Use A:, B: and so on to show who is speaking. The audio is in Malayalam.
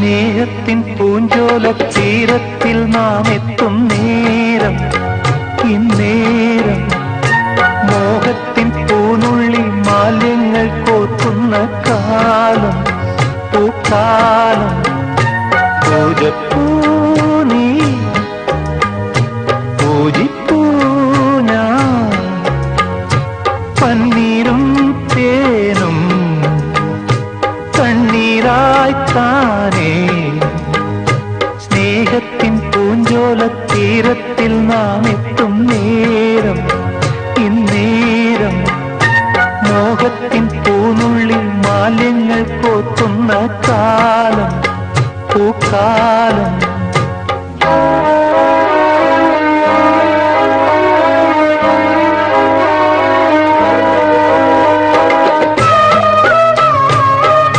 A: സ്നേഹത്തിൻ പൂഞ്ചോല തീരത്തിൽ നാം എത്തും നേരം ഇന്നേരം. മോഹത്തിൻ പൂനുള്ളി മാലിന്യങ്ങൾ കോത്തുന്ന കാലം പൂക്കാലം. പൂജപ്പൂ നീ ഞാൻ. പന്നീരും താനേ സ്നേഹത്തിൻ പൂഞ്ചോല തീരത്തിൽ നാം എത്തും നേരം ഇന്നേരം. മോഹത്തിൻ പൂനുള്ളിൽ മാലിന്യങ്ങൾ കോത്തുന്ന കാലം പൂക്കാലം.